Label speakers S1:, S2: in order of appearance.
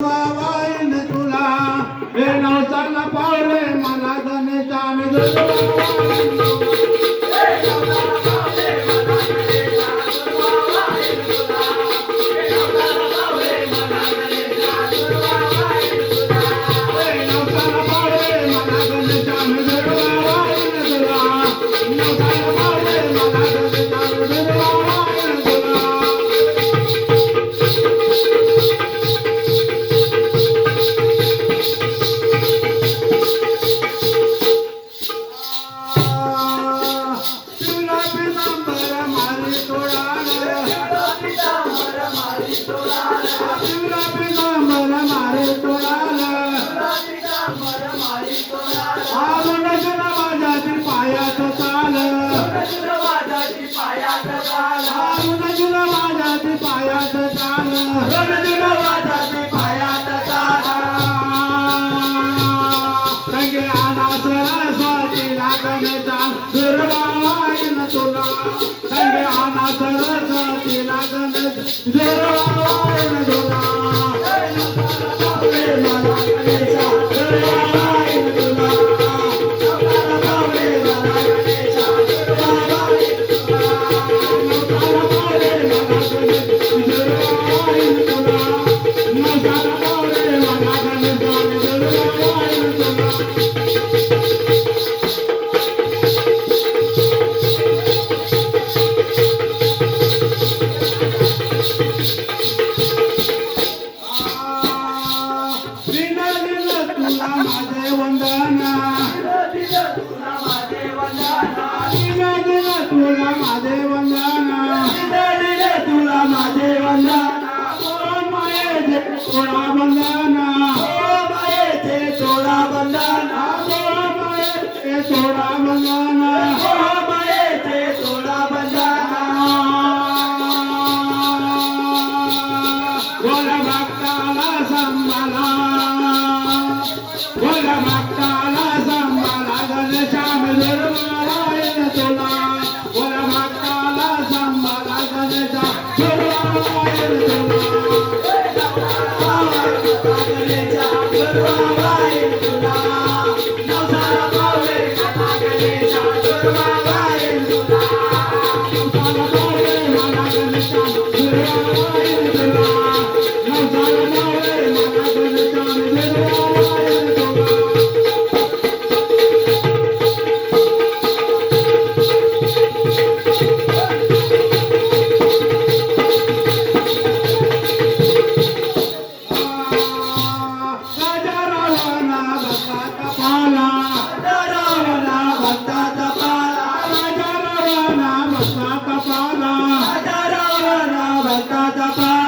S1: तुला पावले मला Deus. लागन
S2: Bye.
S1: Bye.